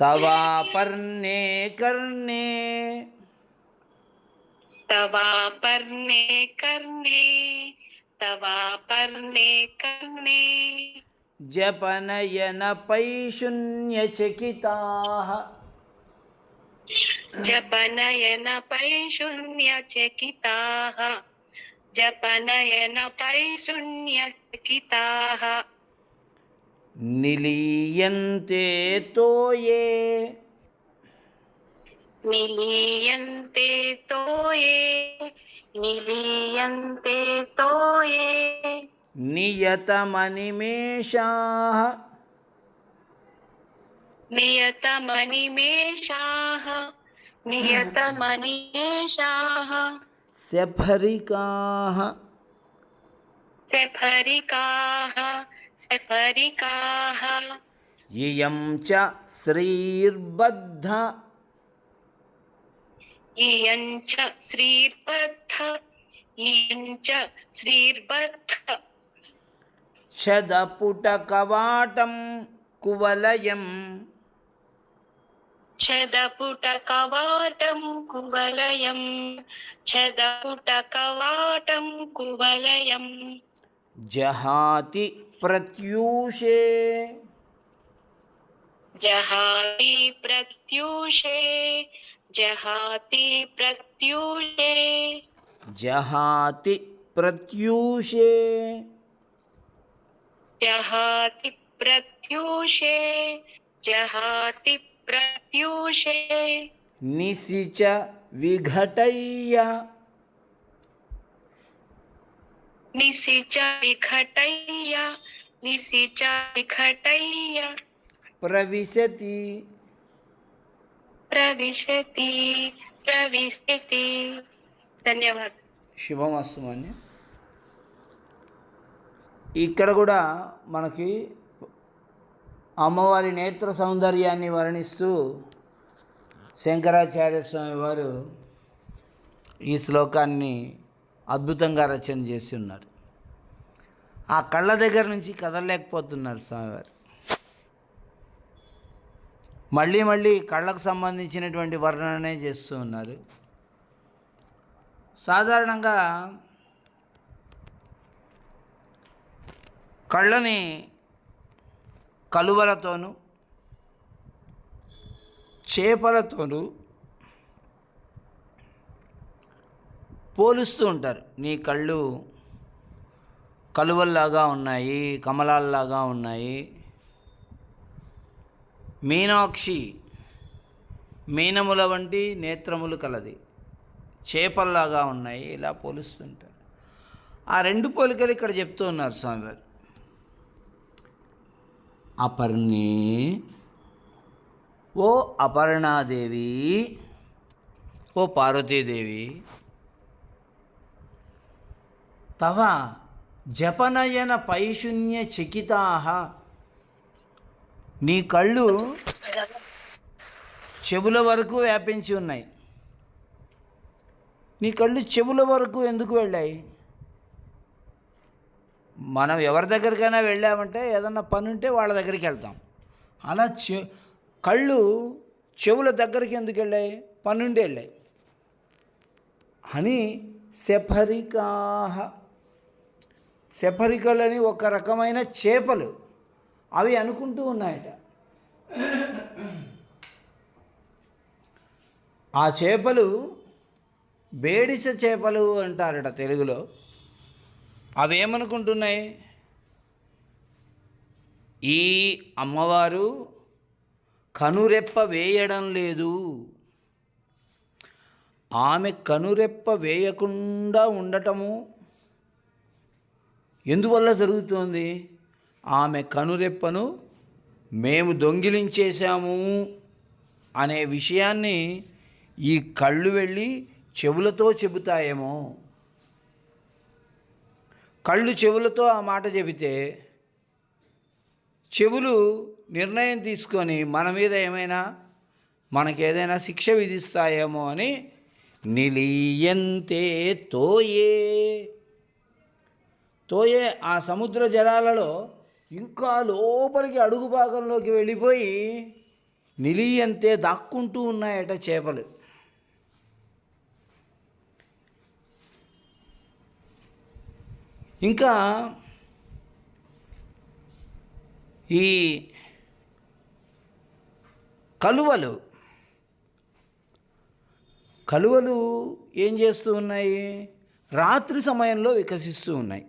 तवापर्णे कर्णे तवापर्णे कर्णे तवापर्णे कर्णे जपनयनपैशून्यचकिताः जपनयनपैशून्यचकिताः जपनयनपैशून्यचकिताः निलीयन्ते तो ये। निलीयन्ते तो ये। निलीयन्ते तो ये। नियतमनिमेषाः। नियतमनिमेषाः। नियतमनिमेषाः। सफरिकाः। सफरिकाः सफरिकाः इयं च श्रीर्बद्ध इयं च श्रीर्बद्ध इयं च श्रीर्बद्ध शदपुटकवाटं कुवलयम् छदपुटकवाटं कुवलयं छदपुटकवाटं कुवलयम् जहाति प्रत्यूषे। जहाति प्रत्यूषे जहाति प्रत्यूषे। जहाति प्रत्यूषे। जहाति प्रत्यूषे जहाति प्रत्यूषे। च विघटय्य। ప్రవిశతి ప్రవిశతి ప్రవిశతి ధన్యవాదాలు శుభమస్తు ఇక్కడ కూడా మనకి అమ్మవారి నేత్ర సౌందర్యాన్ని వర్ణిస్తూ శంకరాచార్య స్వామి వారు ఈ శ్లోకాన్ని అద్భుతంగా రచన చేసి ఉన్నారు. ఆ కళ్ళ దగ్గర నుంచి కదలలేకపోతున్నారు స్వామివారు మళ్ళీ మళ్ళీ కళ్ళకు సంబంధించినటువంటి వర్ణననే చేస్తూ ఉన్నారు. సాధారణంగా కళ్ళని కలువలతోనూ చేపలతోనూ పోలుస్తూ ఉంటారు. నీ కళ్ళు కలువల్లాగా ఉన్నాయి కమలాల్లాగా ఉన్నాయి. మీనాక్షి మీనముల వంటి నేత్రములు కలది. చేపల్లాగా ఉన్నాయి ఇలా పోలుస్తుంటారు ఆ రెండు పోలికలు ఇక్కడ చెప్తూ ఉన్నారు స్వామివారు. అపర్ణి ఓ అపర్ణాదేవి ఓ పార్వతీదేవి తవ జపనయన పైశూన్య చికితాహ. నీ కళ్ళు చెవుల వరకు వ్యాపించి ఉన్నాయి. నీ కళ్ళు చెవుల వరకు ఎందుకు వెళ్ళాయి? మనం ఎవరి దగ్గరికైనా వెళ్ళామంటే ఏదన్నా పని ఉంటే వాళ్ళ దగ్గరికి వెళ్తాం. అలా చె కళ్ళు చెవుల దగ్గరికి ఎందుకు వెళ్ళాయి? పనుండి వెళ్ళాయి. అని సెఫరికాహ సెఫరికలని ఒక రకమైన చేపలు. అవి అనుకుంటూ ఉన్నాయట. ఆ చేపలు బేడిస చేపలు అంటారట తెలుగులో. అవి ఏమనుకుంటున్నాయి ఈ అమ్మవారు కనురెప్ప వేయడం లేదు. ఆమె కనురెప్ప వేయకుండా ఉండటము ఎందువల్ల జరుగుతోంది? ఆమె కనురెప్పను మేము దొంగిలించేశాము అనే విషయాన్ని ఈ కళ్ళు వెళ్ళి చెవులతో చెబుతాయేమో. కళ్ళు చెవులతో ఆ మాట చెబితే చెవులు నిర్ణయం తీసుకొని మన మీద ఏమైనా మనకేదైనా శిక్ష విధిస్తాయేమో అని నిలియంతే తోయే తోయే ఆ సముద్ర జలాలలో ఇంకా లోపలికి అడుగు భాగంలోకి వెళ్ళిపోయి నిలియంతే దాక్కుంటూ ఉన్నాయట చేపలు. ఇంకా ఈ కలువలు కలువలు ఏం చేస్తూ ఉన్నాయి? రాత్రి సమయంలో వికసిస్తూ ఉన్నాయి.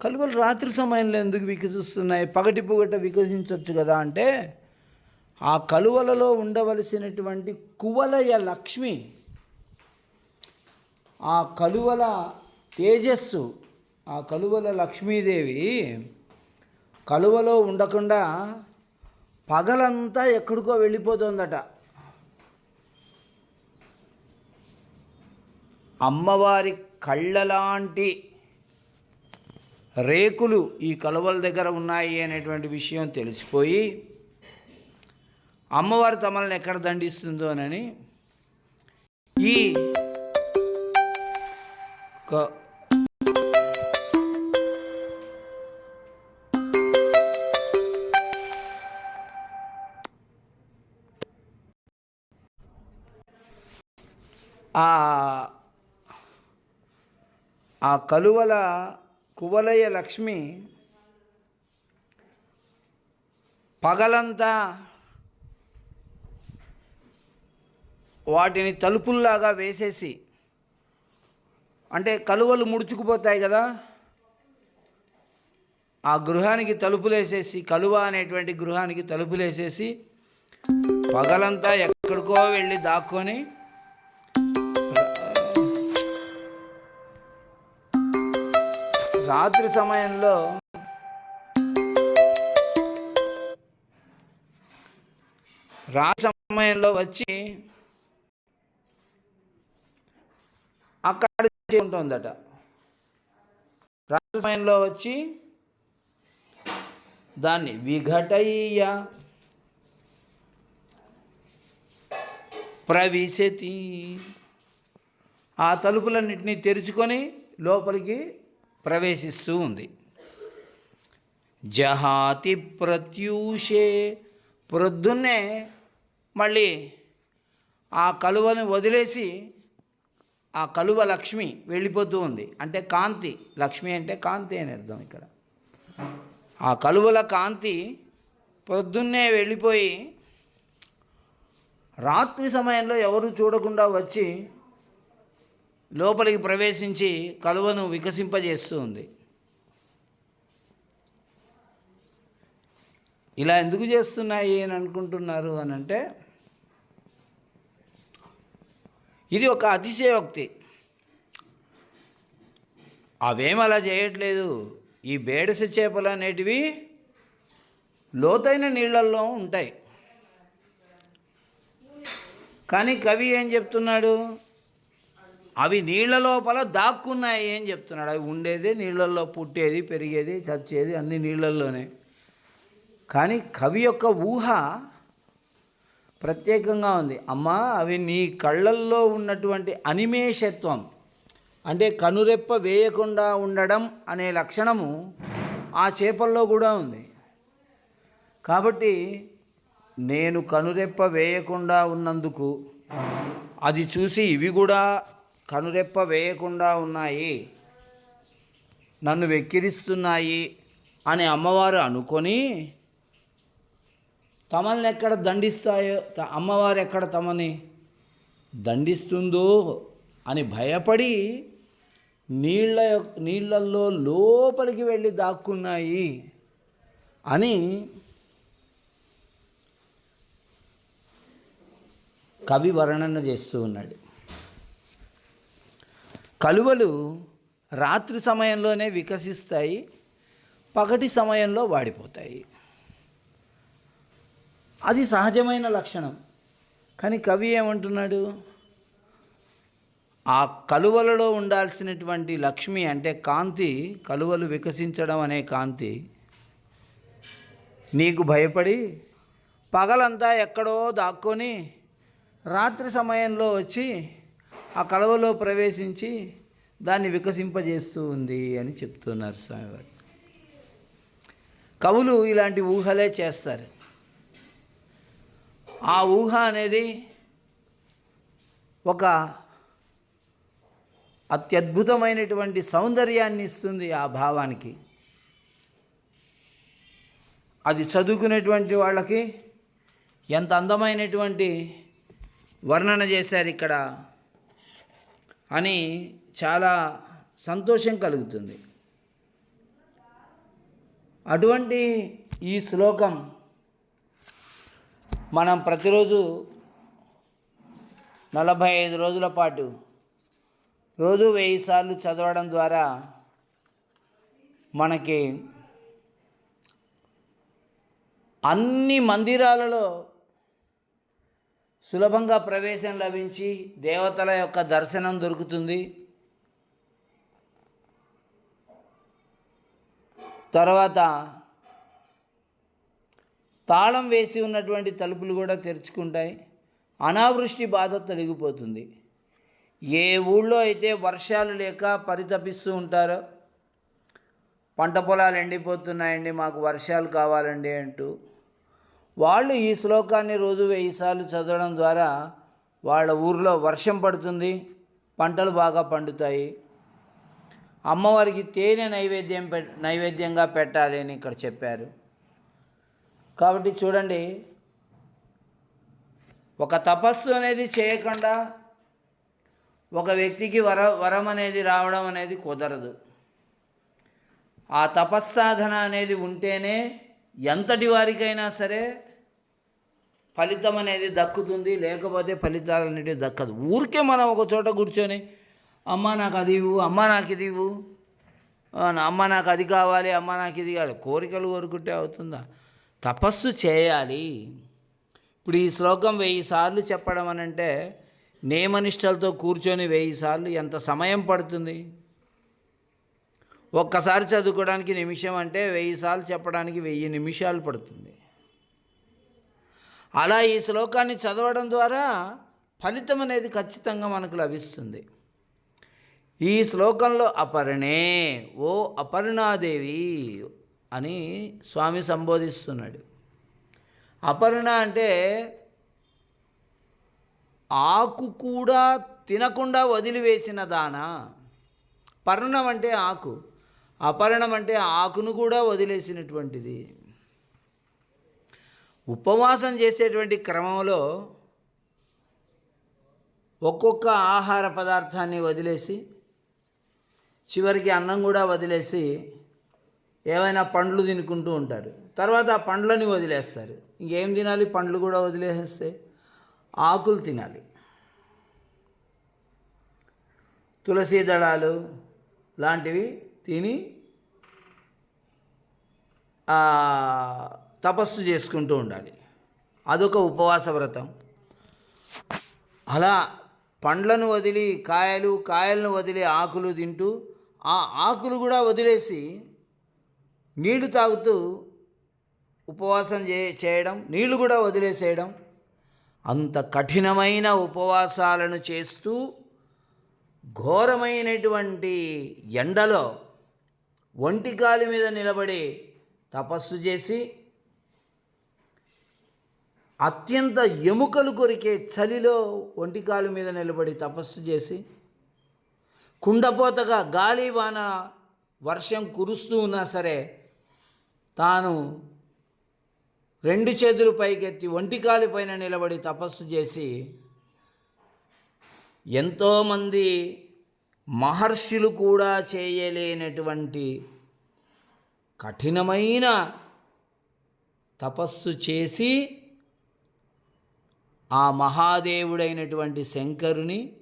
కలువలు రాత్రి సమయంలో ఎందుకు వికసిస్తున్నాయి? పగటి పొగట వికసించవచ్చు కదా అంటే ఆ కలువలలో ఉండవలసినటువంటి కువలయ లక్ష్మి ఆ కలువల తేజస్సు ఆ కలువల లక్ష్మీదేవి కలువలో ఉండకుండా పగలంతా ఎక్కడికో వెళ్ళిపోతుందట. అమ్మవారి కళ్ళలాంటి రేకులు ఈ కలువల దగ్గర ఉన్నాయి అనేటువంటి విషయం తెలిసిపోయి అమ్మవారు తమల్ని ఎక్కడ దండిస్తుందోనని ఈ ఆ కలువల కువలయ లక్ష్మి పగలంతా వాటిని తలుపుల్లాగా వేసేసి అంటే కలువలు ముడుచుకుపోతాయి కదా ఆ గృహానికి తలుపులేసేసి కలువ అనేటువంటి గృహానికి తలుపులేసేసి పగలంతా ఎక్కడికో వెళ్ళి దాక్కొని రాత్రి సమయంలో రాత్రి సమయంలో వచ్చి అక్కడ ఉంటుందట రాత్రి సమయంలో వచ్చి దాన్ని విఘటయ్య ప్రవిశతి. ఆ తలుపులన్నింటినీ తెరుచుకొని లోపలికి ప్రవేశిస్తూ ఉంది. జహాతి ప్రత్యూషే ప్రొద్దున్నే మళ్ళీ ఆ కలువను వదిలేసి ఆ కలువ లక్ష్మి వెళ్ళిపోతూ ఉంది. అంటే కాంతి లక్ష్మి అంటే కాంతి అని అర్థం ఇక్కడ. ఆ కలువల కాంతి పొద్దున్నే వెళ్ళిపోయి రాత్రి సమయంలో ఎవరు చూడకుండా వచ్చి లోపలికి ప్రవేశించి కలువను వికసింపజేస్తూ ఉంది ఇలా ఎందుకు చేస్తున్నాయి అని అనుకుంటున్నారు అని అంటే ఇది ఒక అతిశయోక్తి. అవేం అలా చేయట్లేదు. ఈ బేడస చేపలు అనేటివి లోతైన నీళ్ళల్లో ఉంటాయి. కానీ కవి ఏం చెప్తున్నాడు? అవి నీళ్ళ లోపల దాక్కున్నాయి అని చెప్తున్నాడు. అవి ఉండేది నీళ్ళల్లో పుట్టేది పెరిగేది చచ్చేది అన్ని నీళ్ళల్లోనే. కానీ కవి యొక్క ఊహ ప్రత్యేకంగా ఉంది. అమ్మా అవి నీ కళ్ళల్లో ఉన్నటువంటి అనిమేషత్వం అంటే కనురెప్ప వేయకుండా ఉండడం అనే లక్షణము ఆ చేపల్లో కూడా ఉంది. కాబట్టి నేను కనురెప్ప వేయకుండా ఉన్నందుకు అది చూసి ఇవి కూడా కనురెప్ప వేయకుండా ఉన్నాయి. నన్ను వెక్కిరిస్తున్నాయి అని అమ్మవారు అనుకొని తమల్ని ఎక్కడ దండిస్తాయో అమ్మవారు ఎక్కడ తమని దండిస్తుందో అని భయపడి నీళ్ళ నీళ్ళల్లో లోపలికి వెళ్ళి దాక్కున్నాయి అని కవి వర్ణన చేస్తూ ఉన్నాడు. కలువలు రాత్రి సమయంలోనే వికసిస్తాయి పగటి సమయంలో వాడిపోతాయి. అది సహజమైన లక్షణం. కానీ కవి ఏమంటున్నాడు? ఆ కలువలలో ఉండాల్సినటువంటి లక్ష్మి అంటే కాంతి కలువలు వికసించడం అనే కాంతి. నీకు భయపడి పగలంతా ఎక్కడో దాక్కొని రాత్రి సమయంలో వచ్చి ఆ కలవలో ప్రవేశించి దాన్ని వికసింపజేస్తూ ఉంది అని చెప్తున్నారు స్వామివారు. కవులు ఇలాంటి ఊహలే చేస్తారు. ఆ ఊహ అనేది ఒక అత్యద్భుతమైనటువంటి సౌందర్యాన్ని ఇస్తుంది ఆ భావానికి. అది చదువుకునేటువంటి వాళ్ళకి ఎంత అందమైనటువంటి వర్ణన చేశారు ఇక్కడ. అని చాలా సంతోషం కలుగుతుంది. అటువంటి ఈ శ్లోకం మనం ప్రతిరోజు నలభై ఐదు రోజుల పాటు రోజు వెయ్యి సార్లు చదవడం ద్వారా మనకి అన్ని మందిరాలలో సులభంగా ప్రవేశం లభించి దేవతల యొక్క దర్శనం దొరుకుతుంది. తర్వాత తాళం వేసి ఉన్నటువంటి తలుపులు కూడా తెరుచుకుంటాయి. అనావృష్టి బాధ తొలగిపోతుంది. ఏ ఊళ్ళో అయితే వర్షాలు లేక పరితపిస్తూ ఉంటారో పంట పొలాలు ఎండిపోతున్నాయండి మాకు వర్షాలు కావాలండి అంటూ వాళ్ళు ఈ శ్లోకాన్ని రోజు వెయ్యి సార్లు చదవడం ద్వారా వాళ్ళ ఊర్లో వర్షం పడుతుంది పంటలు బాగా పండుతాయి. అమ్మవారికి తేనె నైవేద్యం పె నైవేద్యంగా పెట్టాలి అని ఇక్కడ చెప్పారు. కాబట్టి చూడండి ఒక తపస్సు అనేది చేయకుండా ఒక వ్యక్తికి వర వరం అనేది రావడం అనేది కుదరదు. ఆ తపస్సాధన అనేది ఉంటేనే ఎంతటి వారికైనా సరే ఫలితం అనేది దక్కుతుంది లేకపోతే ఫలితాలు అనేవి దక్కదు. ఊరికే మనం ఒక చోట కూర్చొని అమ్మ నాకు అది ఇవ్వు అమ్మ నాకు ఇది ఇవ్వు నా అమ్మ నాకు అది కావాలి అమ్మ నాకు ఇది కావాలి కోరికలు కోరుకుంటే అవుతుందా? తపస్సు చేయాలి. ఇప్పుడు ఈ శ్లోకం వెయ్యి సార్లు చెప్పడం అని అంటే నియమనిష్టలతో కూర్చొని వెయ్యి సార్లు ఎంత సమయం పడుతుంది? ఒక్కసారి చదువుకోవడానికి నిమిషం అంటే వెయ్యి సార్లు చెప్పడానికి వెయ్యి నిమిషాలు పడుతుంది. అలా ఈ శ్లోకాన్ని చదవడం ద్వారా ఫలితం అనేది ఖచ్చితంగా మనకు లభిస్తుంది. ఈ శ్లోకంలో అపర్ణే ఓ అపర్ణాదేవి అని స్వామి సంబోధిస్తున్నాడు. అపర్ణ అంటే ఆకు కూడా తినకుండా వదిలివేసిన దాన? పర్ణం అంటే ఆకు. అపర్ణం అంటే ఆకును కూడా వదిలేసినటువంటిది. ఉపవాసం చేసేటువంటి క్రమంలో ఒక్కొక్క ఆహార పదార్థాన్ని వదిలేసి చివరికి అన్నం కూడా వదిలేసి ఏవైనా పండ్లు తినుకుంటూ ఉంటారు. తర్వాత ఆ పండ్లని వదిలేస్తారు. ఇంకేం తినాలి? పండ్లు కూడా వదిలేసేస్తే ఆకులు తినాలి. తులసి దళాలు లాంటివి తిని తపస్సు చేసుకుంటూ ఉండాలి. అదొక ఉపవాస వ్రతం. అలా పండ్లను వదిలి కాయలు కాయలను వదిలి ఆకులు తింటూ ఆ ఆకులు కూడా వదిలేసి నీళ్ళు తాగుతూ ఉపవాసం చే చేయడం నీళ్ళు కూడా వదిలేసేయడం అంత కఠినమైన ఉపవాసాలను చేస్తూ ఘోరమైనటువంటి ఎండలో ఒంటి గాలి మీద నిలబడి తపస్సు చేసి అత్యంత ఎముకలు కొరికే చలిలో ఒంటికాలు మీద నిలబడి తపస్సు చేసి కుండపోతగా గాలి వాన వర్షం కురుస్తూ ఉన్నా సరే తాను రెండు చేతులు పైకెత్తి ఒంటికాలి పైన నిలబడి తపస్సు చేసి ఎంతోమంది మహర్షులు కూడా చేయలేనటువంటి కఠినమైన తపస్సు చేసి ఆ మహాదేవుడైనటువంటి శంకరుని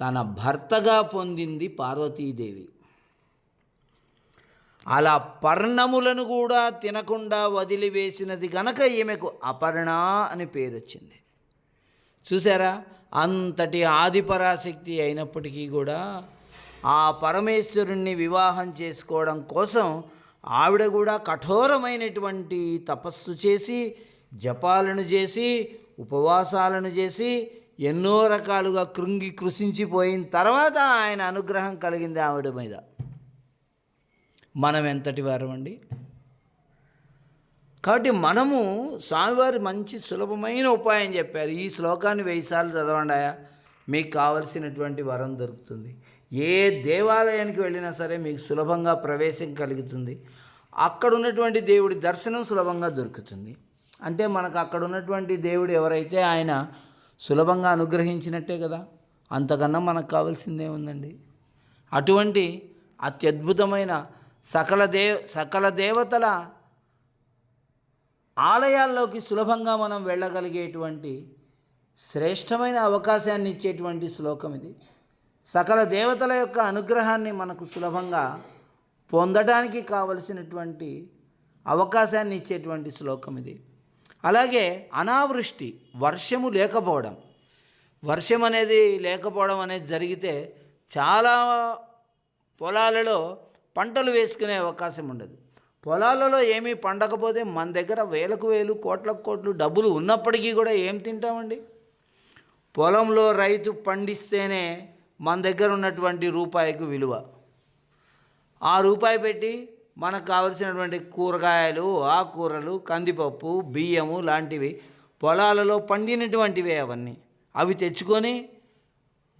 తన భర్తగా పొందింది పార్వతీదేవి. అలా పర్ణములను కూడా తినకుండా వదిలివేసినది గనక ఈమెకు అపర్ణ అని పేరు వచ్చింది చూసారా? అంతటి ఆదిపరాశక్తి అయినప్పటికీ కూడా ఆ పరమేశ్వరుణ్ణి వివాహం చేసుకోవడం కోసం ఆవిడ కూడా కఠోరమైనటువంటి తపస్సు చేసి జపాలను చేసి ఉపవాసాలను చేసి ఎన్నో రకాలుగా కృంగి కృషించిపోయిన తర్వాత ఆయన అనుగ్రహం కలిగింది ఆవిడ మీద. మనం ఎంతటి వారం అండి? కాబట్టి మనము స్వామివారి మంచి సులభమైన ఉపాయం చెప్పారు. ఈ శ్లోకాన్ని వెయ్యిసార్లు చదవండాయా మీకు కావలసినటువంటి వరం దొరుకుతుంది. ఏ దేవాలయానికి వెళ్ళినా సరే మీకు సులభంగా ప్రవేశం కలుగుతుంది. అక్కడ ఉన్నటువంటి దేవుడి దర్శనం సులభంగా దొరుకుతుంది. అంటే మనకు అక్కడ ఉన్నటువంటి దేవుడు ఎవరైతే ఆయన సులభంగా అనుగ్రహించినట్టే కదా అంతకన్నా మనకు కావాల్సిందే ఉందండి. అటువంటి అత్యద్భుతమైన సకల దేవ సకల దేవతల ఆలయాల్లోకి సులభంగా మనం వెళ్ళగలిగేటువంటి శ్రేష్టమైన అవకాశాన్ని ఇచ్చేటువంటి శ్లోకం ఇది. సకల దేవతల యొక్క అనుగ్రహాన్ని మనకు సులభంగా పొందడానికి కావలసినటువంటి అవకాశాన్ని ఇచ్చేటువంటి శ్లోకం ఇది. అలాగే అనావృష్టి వర్షము లేకపోవడం. వర్షం అనేది లేకపోవడం అనేది జరిగితే చాలా పొలాలలో పంటలు వేసుకునే అవకాశం ఉండదు. పొలాలలో ఏమీ పండకపోతే మన దగ్గర వేలకు వేలు కోట్లకు కోట్లు డబ్బులు ఉన్నప్పటికీ కూడా ఏం తింటామండి? పొలంలో రైతు పండిస్తేనే మన దగ్గర ఉన్నటువంటి రూపాయికి విలువ. ఆ రూపాయి పెట్టి మనకు కావలసినటువంటి కూరగాయలు ఆకుకూరలు కందిపప్పు బియ్యము లాంటివి పొలాలలో పండినటువంటివే అవన్నీ. అవి తెచ్చుకొని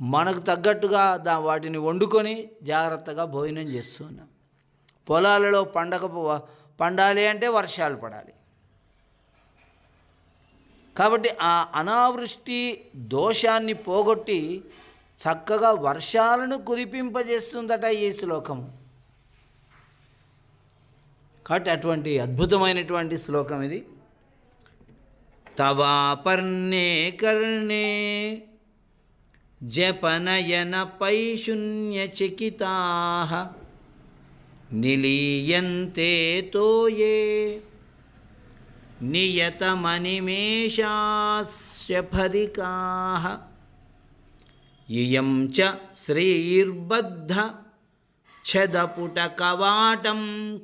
మనకు తగ్గట్టుగా దా వాటిని వండుకొని జాగ్రత్తగా భోజనం చేస్తున్నాం. పొలాలలో పండగ పండాలి అంటే వర్షాలు పడాలి. కాబట్టి ఆ అనావృష్టి దోషాన్ని పోగొట్టి చక్కగా వర్షాలను కురిపింపజేస్తుందట ఈ శ్లోకం కాబట్టి అటువంటి అద్భుతమైనటువంటి శ్లోకం ఇది. తవాపర్ణే కర్ణే జపనయన పైశూన్యచకితా నిలీయంతే తోయే నియతమనిమేషాస్యఫరికా ఇయం చ శ్రీర్బద్ధ ఛదపుటకవాటం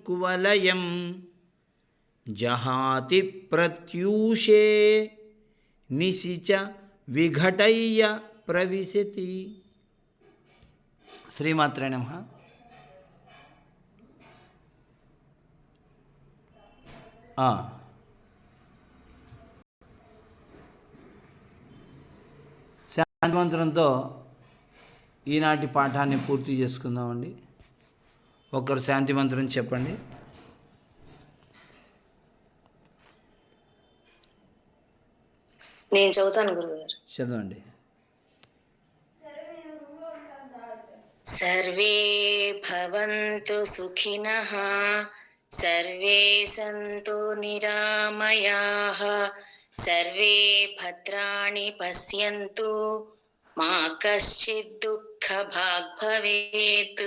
కువలయం జహాతి ప్రత్యూషే నిశిచ విఘటయ్య ప్రవిశతి. శ్రీమాత్రే నమ. శాంతి మంత్రంతో ఈనాటి పాఠాన్ని పూర్తి చేసుకుందామండి. ఒకరు శాంతి మంత్రం చెప్పండి. నేను చదువుతాను గురుగారు. చదవండి. సర్వే భవంతు సుఖిన సర్వే సంతు నిరామయా సర్వే భద్రాణి పశ్యంతు మా కశ్చిద్ దుఃఖ భాగ్ భవేత్